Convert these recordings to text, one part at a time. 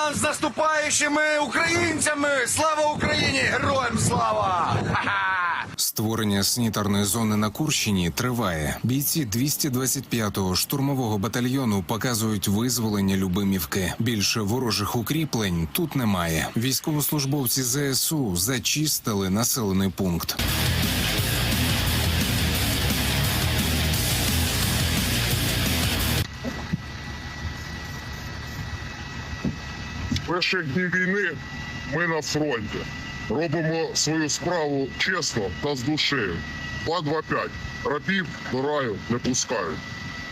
росіян з наступаючими українцями! Слава Україні! Героям слава! Створення санітарної зони на Курщині триває. Бійці 225-го штурмового батальйону показують визволення Любимівки. Більше ворожих укріплень тут немає. Військовослужбовці ЗСУ зачистили населений пункт. Перших днів війни ми на фронті. Робимо свою справу чесно та з душею. 2-2-5. Рабів до раю не пускають.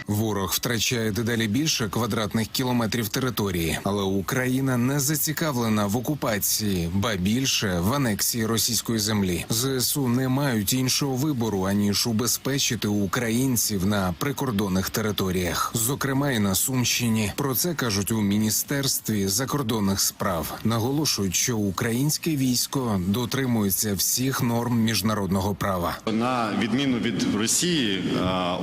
Ворог втрачає дедалі більше квадратних кілометрів території, але Україна не зацікавлена в окупації, ба більше в анексії російської землі. ЗСУ не мають іншого вибору аніж убезпечити українців на прикордонних територіях, зокрема і на Сумщині. Про це кажуть у міністерстві закордонних справ. Наголошують, що українське військо дотримується всіх норм міжнародного права. На відміну від Росії,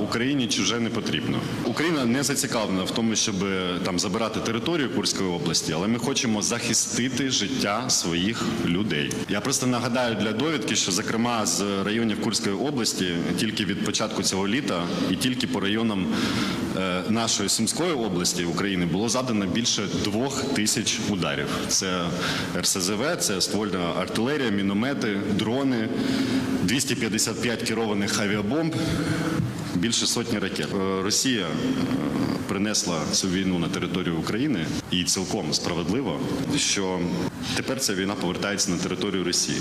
Україні чуже не потрібно. Україна не зацікавлена в тому, щоб е, там забирати територію Курської області, але ми хочемо захистити життя своїх людей. Я просто нагадаю для довідки, що зокрема з районів Курської області тільки від початку цього літа і тільки по районам е, нашої Сумської області України було задано більше двох тисяч ударів. Це РСЗВ, це ствольна артилерія, міномети, дрони, 255 керованих авіабомб, більше сотні ракет. Е, Росія е, принесла цю війну на територію України і цілком справедливо, що тепер ця війна повертається на територію Росії.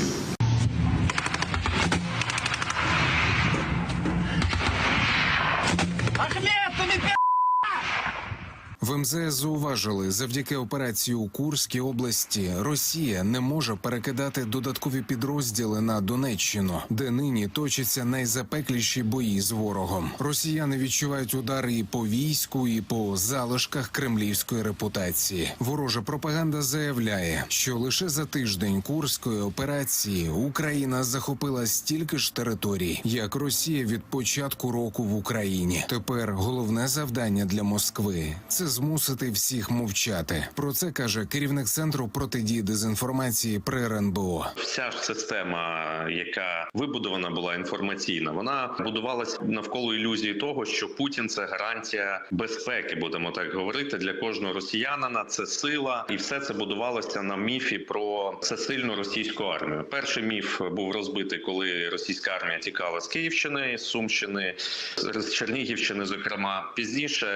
В МЗС зауважили, завдяки операції у Курській області Росія не може перекидати додаткові підрозділи на Донеччину, де нині точаться найзапекліші бої з ворогом. Росіяни відчувають удари і по війську, і по залишках кремлівської репутації. Ворожа пропаганда заявляє, що лише за тиждень курської операції Україна захопила стільки ж територій, як Росія від початку року в Україні. Тепер головне завдання для Москви це змусити всіх мовчати. Про це каже керівник центру протидії дезінформації при РНБО. Вся ж система, яка вибудована була інформаційна, вона будувалася навколо ілюзії того, що Путін це гарантія безпеки, будемо так говорити, для кожного росіянина. Це сила, і все це будувалося на міфі про всесильну російську армію. Перший міф був розбитий, коли російська армія тікала з Київщини, з Сумщини, з Чернігівщини. Зокрема, пізніше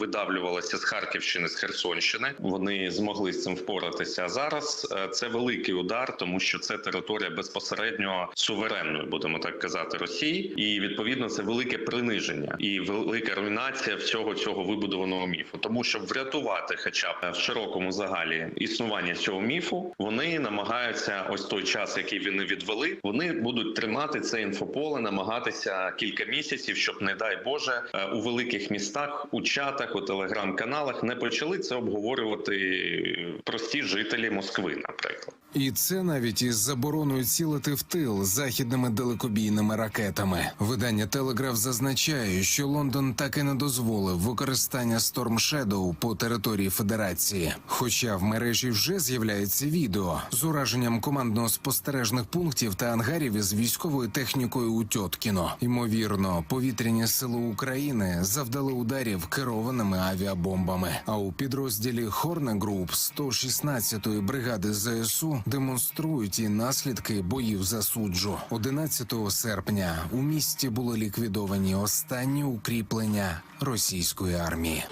видавлювалася з Харківщини, з Херсонщини. Вони змогли з цим впоратися. А зараз е, це великий удар, тому що це територія безпосередньо суверенної, будемо так казати, Росії, і відповідно це велике приниження і велика руйнація всього цього вибудованого міфу. Тому щоб врятувати, хоча б в широкому загалі існування цього міфу, вони намагаються ось той час, який вони відвели, вони будуть тримати це інфополе, намагатися кілька місяців, щоб не дай Боже е, у великих містах, у чатах, у телеграм-каналах не почали це обговорювати прості жителі Москви, наприклад. І це навіть із забороною цілити в тил західними далекобійними ракетами. Видання Телеграф зазначає, що Лондон так і не дозволив використання Storm Shadow по території Федерації. Хоча в мережі вже з'являється відео з ураженням командно-спостережних пунктів та ангарів із військовою технікою у Тьоткіно. Ймовірно, повітряні сили України завдали ударів керованими авіабомбами. А у підрозділі Хорне Груп 116-ї бригади ЗСУ демонструють і наслідки боїв за суджу. 11 серпня у місті були ліквідовані останні укріплення російської армії.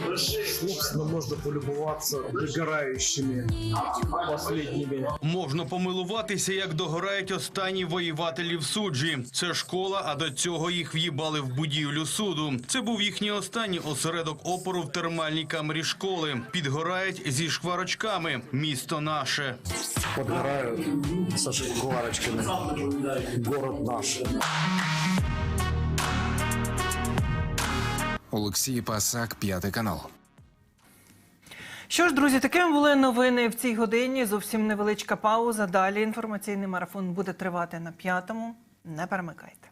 Собственно, можно полюбоваться догорающими последними. Можна помилуватися, як догорають останні воювателі в суджі. Це школа, а до цього їх в'їбали в будівлю суду. Це був їхній останній осередок опору в термальній камері школи. Підгорають зі шкварочками. Місто наше. Подгорают Саши шкварочками. Город наш. Олексій Пасак, п'ятий канал. Що ж, друзі, такими були новини в цій годині. Зовсім невеличка пауза. Далі інформаційний марафон буде тривати на п'ятому. Не перемикайте.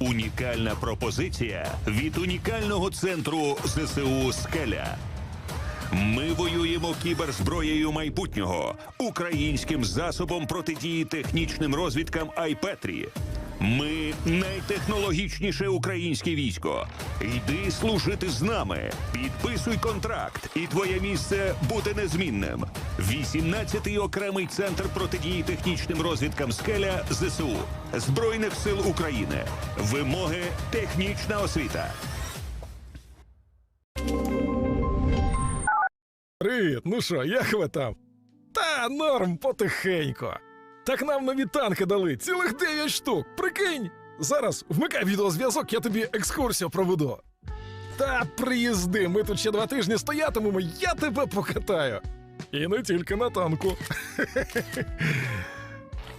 Унікальна пропозиція від унікального центру ЗСУ Скеля. Ми воюємо кіберзброєю майбутнього українським засобом протидії технічним розвідкам Айпетрі. Ми найтехнологічніше українське військо. Йди служити з нами. Підписуй контракт, і твоє місце буде незмінним. 18-й окремий центр протидії технічним розвідкам скеля ЗСУ Збройних сил України. Вимоги технічна освіта. Привіт, ну що, як ви там? Та норм потихеньку. Так нам нові танки дали, цілих 9 штук. Прикинь! Зараз вмикай відеозв'язок, я тобі екскурсію проведу. Та приїзди, ми тут ще два тижні стоятимемо, я тебе покатаю. І не тільки на танку.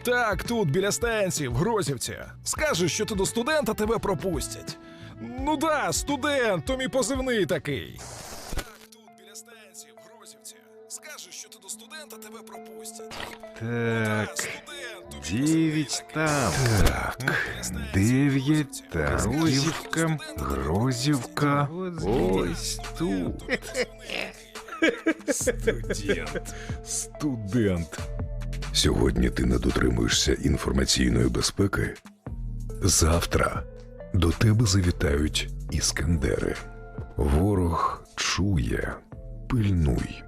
Так, тут, біля станції, в Грозівці. Скажеш, що ти до студента тебе пропустять. Ну да, студент, то мій позивний такий. Студента тебе пропустять. Так, дев'ять там. Так, дев'ять Тарозівка, Грозівка. Ось тут. Студент. Студент. Сьогодні ти не дотримуєшся інформаційної безпеки. Завтра до тебе завітають іскандери. Ворог чує, пильнуй.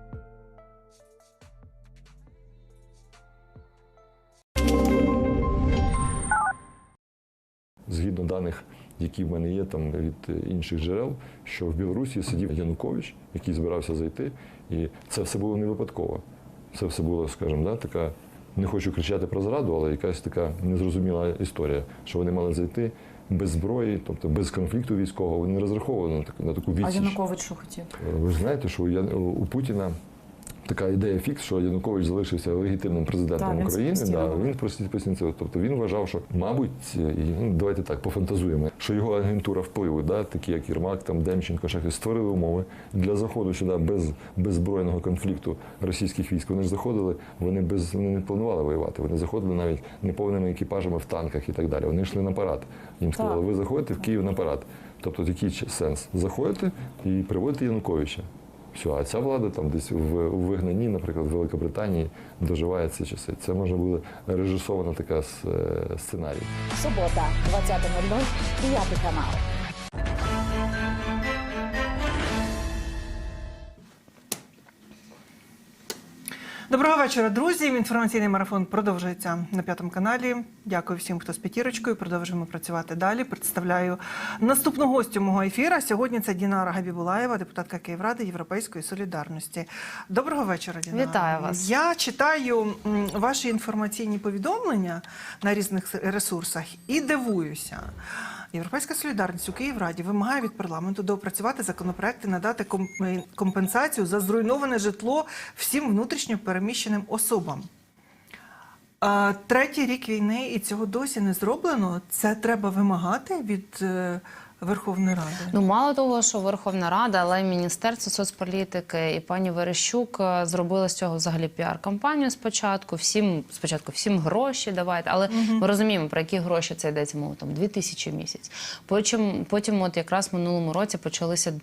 Згідно даних, які в мене є там від інших джерел, що в Білорусі сидів Янукович, який збирався зайти, і це все було не випадково. Це все було, скажімо, да, така, не хочу кричати про зраду, але якась така незрозуміла історія, що вони мали зайти без зброї, тобто без конфлікту військового. Вони не розраховували на таку, на таку відсіч. А Янукович що хотів? Ви ж знаєте, що у Путіна така ідея фікс, що Янукович залишився легітимним президентом він України. постійно Да, він постійно це. Тобто він вважав, що, мабуть, ну, давайте так пофантазуємо, що його агентура впливу, да, такі як Єрмак, там Демченко, хтось, створили умови для заходу сюди без, без збройного конфлікту російських військ. Вони ж заходили, вони без вони не планували воювати. Вони заходили навіть неповними екіпажами в танках і так далі. Вони йшли на парад. Їм сказали, ви заходите в Київ на парад. Тобто який сенс? Заходите і приводите Януковича. Все, а ця влада там десь в вигнанні, наприклад, в Великобританії доживає ці часи. Це може бути режисована така е, сценарій. Субота, 20.00, п'ятий канал. Доброго вечора, друзі. Інформаційний марафон продовжується на п'ятому каналі. Дякую всім, хто з п'ятірочкою. Продовжуємо працювати далі. Представляю наступну гостю мого ефіра. Сьогодні це Дінара Габібулаєва, депутатка Київради Європейської солідарності. Доброго вечора, Дінара. Вітаю вас. Я читаю ваші інформаційні повідомлення на різних ресурсах і дивуюся. Європейська солідарність у Київраді вимагає від парламенту доопрацювати законопроекти, надати е, компенсацію за зруйноване житло всім внутрішньо переміщеним особам. Третій рік війни і цього досі не зроблено. Це треба вимагати від е, Верховної Ради. Ну мало того, що Верховна Рада, але й Міністерство соцполітики і пані Верещук е, зробили з цього взагалі піар-кампанію спочатку. Всім спочатку всім гроші давайте. Але ми розуміємо, про які гроші це йдеться мова там дві тисячі в місяць. Потім, потім, от якраз в минулому році почалися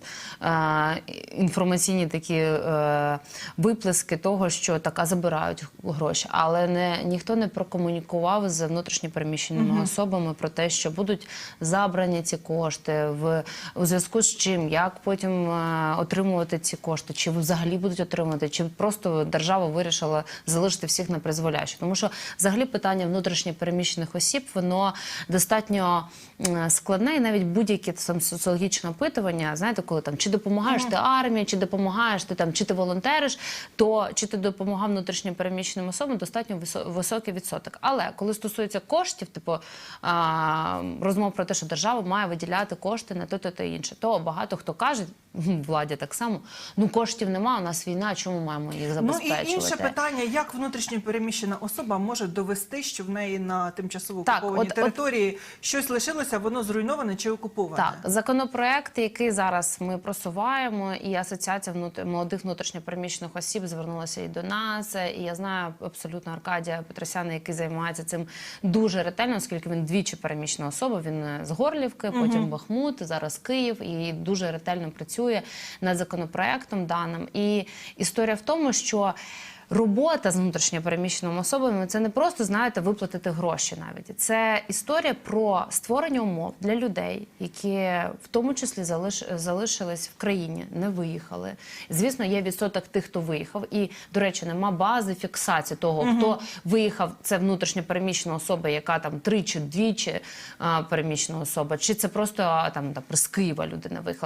е, інформаційні такі е, виплески того, що така забирають гроші, але не ніхто не прокомунікував з внутрішньо переміщеними особами про те, що будуть забрані ці кошти. Кошти, в у зв'язку з чим, як потім е, отримувати ці кошти, чи взагалі будуть отримувати, чи просто держава вирішила залишити всіх на призволяще. Тому що взагалі питання внутрішньо переміщених осіб воно достатньо складне, і навіть будь-які там соціологічне опитування, знаєте, коли там чи допомагаєш ти армії, чи допомагаєш ти там, чи ти волонтериш, то чи ти допомагав внутрішньо переміщеним особам, достатньо високий відсоток. Але коли стосується коштів, типу розмов про те, що держава має виділяти кошти на те, то та інше, то багато хто каже, владі так само, ну коштів нема, у нас війна, чому маємо їх Ну і інше питання: як внутрішньо переміщена особа може довести, що в неї на тимчасово окупованій от- от- території щось лишилося, воно зруйноване чи окуповане? Так, законопроект, який зараз ми просуваємо, і асоціація внут... молодих внутрішньопереміщених осіб звернулася і до нас. І я знаю абсолютно Аркадія Петросяна, який займається цим дуже ретельно, оскільки він двічі переміщена особа. Він е, з Горлівки, потім Бахмут, зараз Київ, і дуже ретельно працює над законопроектом даним. І історія в тому, що. Робота з внутрішньо переміщеними особами це не просто знаєте виплатити гроші. Навіть це історія про створення умов для людей, які в тому числі залиш, залишились в країні, не виїхали. Звісно, є відсоток тих, хто виїхав. І до речі, нема бази фіксації того, хто виїхав. Це внутрішньо переміщена особа, яка там тричі, двічі а, переміщена особа, чи це просто там, там з Києва людина виїхала.